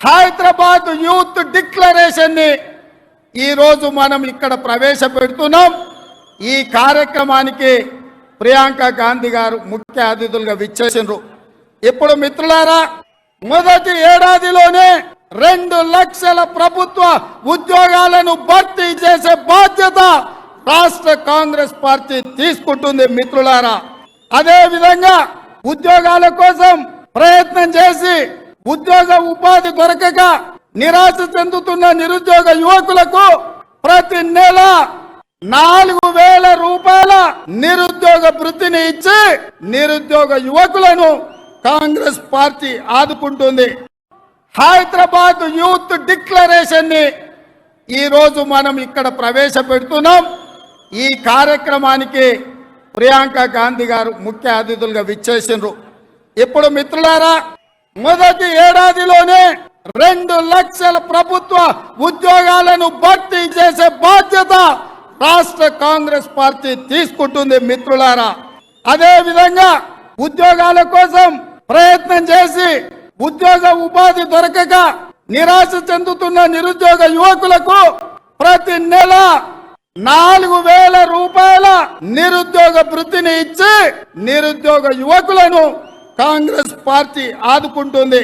Hyderabad youth డిక్లరేషన్ని ఈరోజు మనం ఇక్కడ ప్రవేశపెడుతున్నాం. ఈ కార్యక్రమానికి ప్రియాంక గాంధీ గారు ముఖ్య అతిథులుగా విచ్చేసినారు ఇప్పుడు మిత్రులారా మొదటి ఏడాదిలోనే రెండు లక్షల ప్రభుత్వ ఉద్యోగాలను భర్తీ చేసే బాధ్యత రాష్ట్ర కాంగ్రెస్ పార్టీ తీసుకుంటుంది మిత్రులారా. అదే విధంగా ఉద్యోగాల కోసం ప్రయత్నం చేసి ఉద్యోగ ఉపాధి దొరకక నిరాశ చెందుతున్న నిరుద్యోగ యువకులకు ప్రతి నెల నాలుగు వేల రూపాయల నిరుద్యోగ వృత్తిని ఇచ్చి నిరుద్యోగ యువకులను కాంగ్రెస్ పార్టీ ఆదుకుంటుంది. హైదరాబాద్ యూత్ డిక్లరేషన్ని ఈ రోజు మనం ఇక్కడ ప్రవేశపెడుతున్నాం. ఈ కార్యక్రమానికి ప్రియాంక గాంధీ గారు ముఖ్య అతిథులుగా విచ్చేసినారు ఇప్పుడు మిత్రులారా మొదటి ఏడాదిలోనే రెండు లక్షల ప్రభుత్వ ఉద్యోగాలను భర్తీ చేసే బాధ్యత రాష్ట్ర కాంగ్రెస్ పార్టీ తీసుకుంటుంది మిత్రులారా. అదే విధంగా ఉద్యోగాల కోసం ప్రయత్నం చేసి ఉద్యోగ ఉపాధి దొరకక నిరాశ చెందుతున్న నిరుద్యోగ యువకులకు ప్రతి నెల నాలుగు వేల రూపాయల నిరుద్యోగ వృత్తిని ఇచ్చి నిరుద్యోగ యువకులను కాంగ్రెస్ పార్టీ ఆదుకుంటుంది.